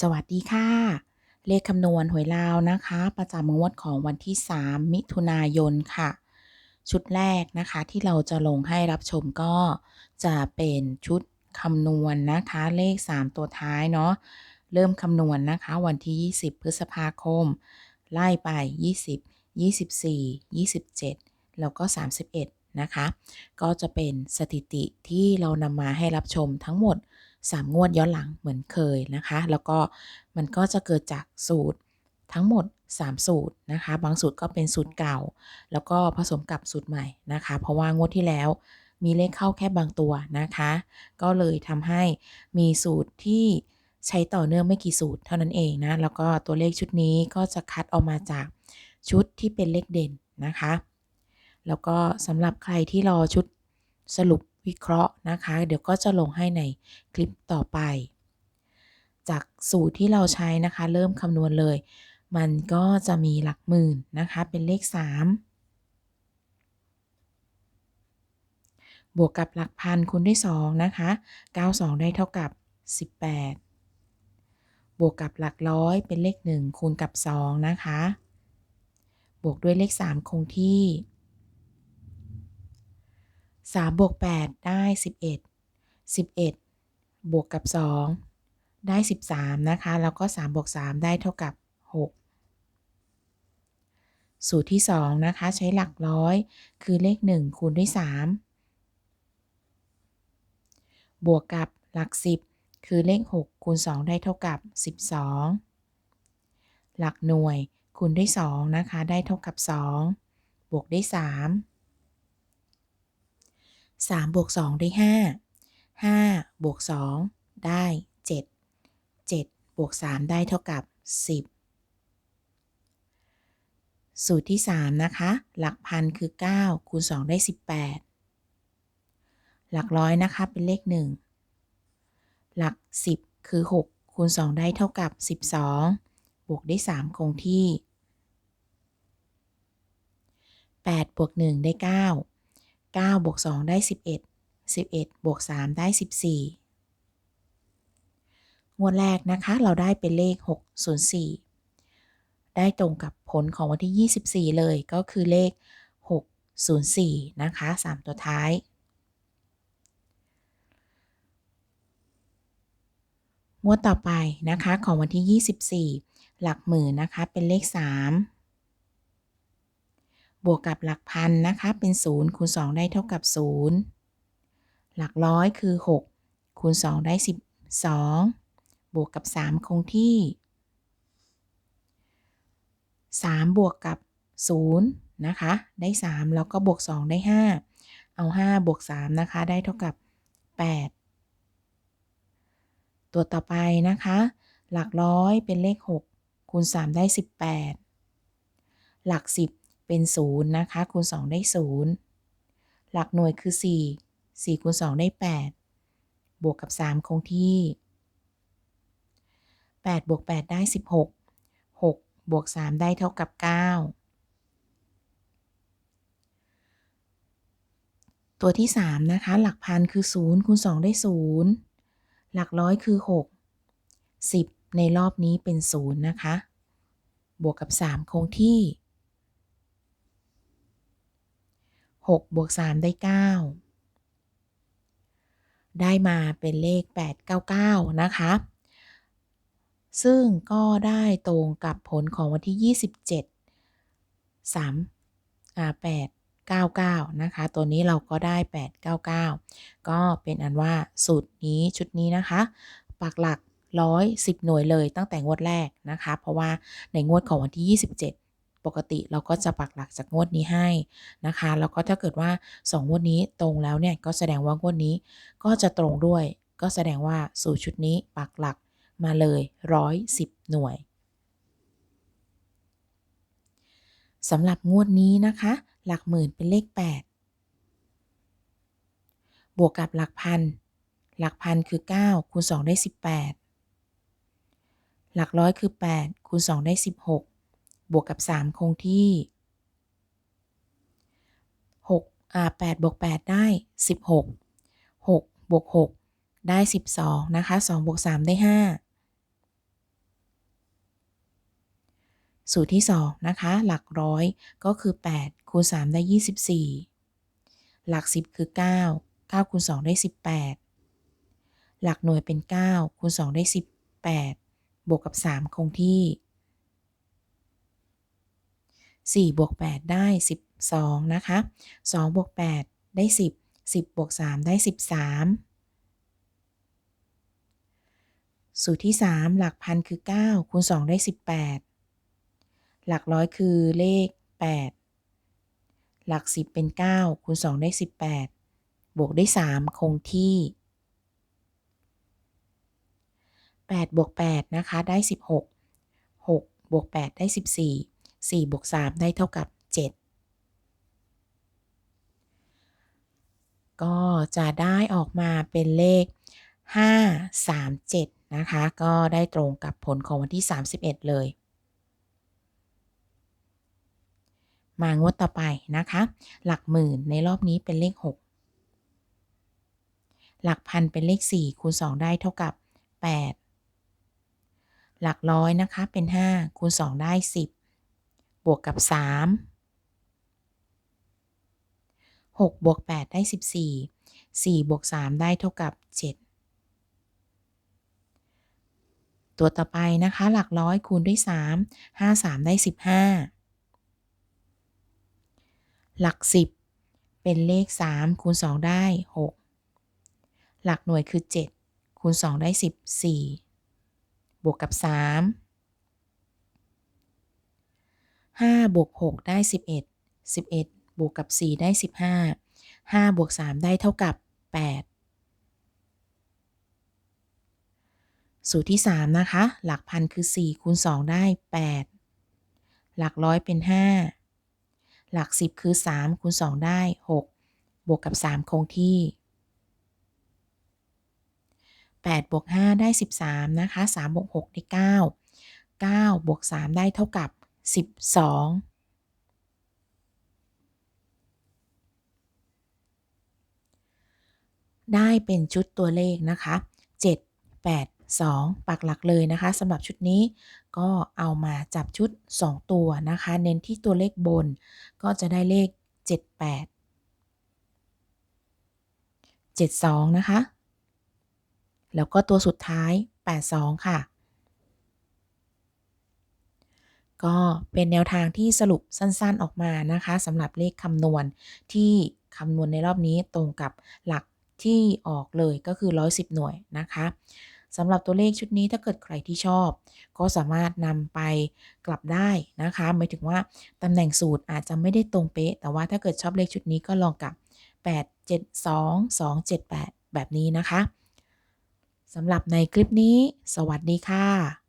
สวัสดีค่ะ เลขคำนวณหวยลาวนะคะ ประจำงวดของวันที่ 3 มิถุนายนค่ะ ชุดแรกนะคะที่เราจะลงให้รับชมก็จะเป็นชุดคำนวณนะคะ เลข 3 ตัวท้ายเนาะเริ่มคำนวณนะคะวันที่ 20 พฤษภาคม ไล่ไป 20 24 27 แล้วก็ 31 นะคะ ก็จะเป็นสถิติที่เรานำมาให้รับชมทั้งหมด 3 งวดย้อนหลังเหมือนเคยนะคะ แล้วก็มันก็จะเกิดจากสูตรทั้งหมด 3 สูตรนะคะ บางสูตรก็เป็นสูตรเก่า แล้วก็ผสมกับสูตรใหม่นะคะ เพราะว่างวดที่แล้วมีเลขเข้าแค่บางตัวนะคะ ก็เลยทำให้มีสูตรที่ใช้ต่อเนื่องไม่กี่สูตรเท่านั้นเองนะ แล้วก็ตัวเลขชุดนี้ก็จะคัดออกมาจากชุดที่เป็นเลขเด่นนะคะ แล้วก็สำหรับใครที่รอชุดสรุป วิเคราะห์นะคะ เดี๋ยวก็จะลงให้ในคลิปต่อไป จากสูตรที่เราใช้นะคะ เริ่มคำนวณเลย มันก็จะมีหลักหมื่นนะคะ เป็นเลข 3 บวกกับหลักพันคูณด้วย 2 นะคะ 92 ได้เท่ากับ 18บวกกับหลักร้อยเป็นเลข 1 คูณกับ 2 นะคะ บวกด้วยเลข 3 คงที่ 3 บวก 8 ได้ 11 11 บวกกับ 2 ได้ 13 นะคะ แล้วก็ 3 บวก 3 ได้เท่ากับ 6 สูตรที่ 2 นะคะ ใช้หลักร้อย คือเลข 1 คูณด้วย 3 บวกกับหลัก 10 คือเลข 6 คูณ 2 ได้เท่ากับ 12 หลักหน่วยคูณด้วย 2 นะคะ ได้เท่ากับ 2 บวกด้วย 3 3บวก2ได้ 5 5บวก2ได้ 7 7บวก3ได้เท่ากับ 10 สูตรที่ 3 นะคะ หลักพันคือ 9 คูณ 2 ได้ 18 หลักร้อยนะคะเป็นเลข 1 หลัก 10 คือ 6 คูณ 2 ได้เท่ากับ 12 บวกได้ 3 คงที่8บวก1ได้ 9 9บวก2ได้ 11 11บวก3ได้ 14 งวดแรกนะคะเราได้เป็นเลข 604 ได้ตรงกับผลของวันที่ 24 เลยก็คือเลข 604 นะคะ 3 ตัวท้าย งวดต่อไปนะคะของวันที่ 24 หลักหมื่นนะคะเป็นเลข 3 บวกกับหลักพันนะคะ เป็น0คูณ2 ได้เท่ากับ 0 หลักร้อยคือ 6 คูณ 2 ได้ 12 บวกกับ 3 คงที่ 3 บวกกับ 0 นะคะ ได้ 3 แล้วก็บวก 2 ได้ 5 เอา 5 บวก 3 นะคะ ได้เท่ากับ 8 ตัวต่อไปนะคะ หลักร้อยเป็นเลข 6 คูณ 3 ได้ 18 หลัก 10 เป็น0นะคะคูณ 2 ได้ 0 หลักหน่วยคือ 4 4คูณ2ได้ 8 บวกกับ 3 คงที่ 8 บวก 8 ได้ 16 6 บวก 3 ได้เท่ากับ 9 ตัวที่ 3 นะคะ หลักพันคือ0คูณ2ได้ 0 หลักร้อยคือ 6 10 ในรอบนี้เป็น 0 นะคะ บวกกับ 3 คงที่ 6บวก3ได้ 9 ได้มาเป็นเลข 899 นะคะ ซึ่งก็ได้ตรงกับผลของวันที่ 27 3อ่า8 99 นะคะ ตัวนี้เราก็ได้ 899 ก็เป็นอันว่าสูตรนี้ชุดนี้นะคะปักหลัก 110 หน่วยเลยตั้งแต่งวดแรกนะคะ เพราะว่าในงวดของวันที่ 27 ปกติเราก็จะปักหลักจากงวดนี้ให้นะคะ แล้วก็ถ้าเกิดว่า 2 งวดนี้ตรงแล้วเนี่ยก็แสดงว่างวดนี้ก็จะตรงด้วย ก็แสดงว่าสูตรชุดนี้ปักหลักมาเลย 110 หน่วยสำหรับงวดนี้นะคะ หลักหมื่นเป็นเลข 8 บวกกับหลักพัน หลักพันคือ 9 คูณ 2 ได้ 18 หลักร้อยคือ 8 คูณ 2 ได้ 16 บวกกับ 3 คงที่6อ่า8บวก 8 ได้ 16 6บวก 6 ได้ 12 นะคะ2บวก 3 ได้ 5 สูตรที่ 2 นะคะ หลักร้อยก็คือ 8 คูณ 3 ได้ 24 หลัก 10 คือ 9 9คูณ2ได้ 18 หลักหน่วยเป็น 9 คูณ 2 ได้ 18 บวกกับ 3 คงที่ 4บวก8ได้ 12 นะคะ2บวก8ได้ 10 10บวก3ได้ 13 สูตรที่ 3 หลักพันคือ 9 คูณ 2 ได้ 18 หลักร้อยคือเลข 8 หลัก 10 เป็น 9 คูณ 2 ได้ 18 บวกได้ 3 คงที่ 8 บวก 8 นะคะ ได้ 16 6 บวก 8 ได้ 14 4บวก3ได้เท่ากับ 7 ก็จะได้ออกมาเป็นเลข 5 3 7 นะคะ ก็ได้ตรงกับผลของวันที่ 31 เลย มางวดต่อไปนะคะ หลักหมื่นในรอบนี้เป็นเลข 6 หลักพันเป็นเลข 4 คูณ 2 ได้เท่ากับ 8 หลักร้อยนะคะเป็น 5 คูณ 2 ได้ 10 บวกกับ 3 6บวก8ได้ 14 4บวก3ได้เท่ากับ 7 ตัวต่อไปนะคะ หลักร้อยคูณด้วย 3 5 3 ได้ 15 หลัก 10 เป็นเลข 3 คูณ 2 ได้ 6 หลักหน่วยคือ 7 คูณ 2 ได้ 14 บวกกับ 3 5บวก6ได้ 11 11 บวกกับ 4 ได้ 15 5บวก3ได้เท่ากับ 8 สูตรที่ 3 นะคะ หลักพันคือ 4 คูณ 2 ได้ 8 หลักร้อยเป็น 5 หลัก 10 คือ 3 คูณ 2 ได้ 6 บวกกับ 3 คงที่ 8 บวก 5 ได้ 13 นะคะ 3 บวก 6 ได้ 9 9 บวก 3 ได้เท่ากับ 12ได้เป็นชุดตัวเลขนะคะ 7 8 2 ปักหลักเลยนะคะสำหรับชุดนี้ก็เอามาจับชุด 2 ตัวนะคะ เน้นที่ตัวเลขบน ก็จะได้เลข 78 72 นะคะ แล้วก็ตัวสุดท้าย 82 ค่ะ ก็เป็นแนวทางที่สรุปสั้นๆออกมานะคะสำหรับเลขคำนวณที่คำนวณในรอบนี้ตรงกับหลักที่ออกเลยก็คือ 110 หน่วยนะคะสำหรับตัวเลขชุดนี้ถ้าเกิดใครที่ชอบ ก็สามารถนำไปกลับได้นะคะหมายถึงว่าตำแหน่งสูตรอาจจะไม่ได้ตรงเป๊ะ แต่ว่าถ้าเกิดชอบเลขชุดนี้ก็ลองกับ 8 7 2 2 7 8 แบบนี้นะคะสำหรับในคลิปนี้ สวัสดีค่ะ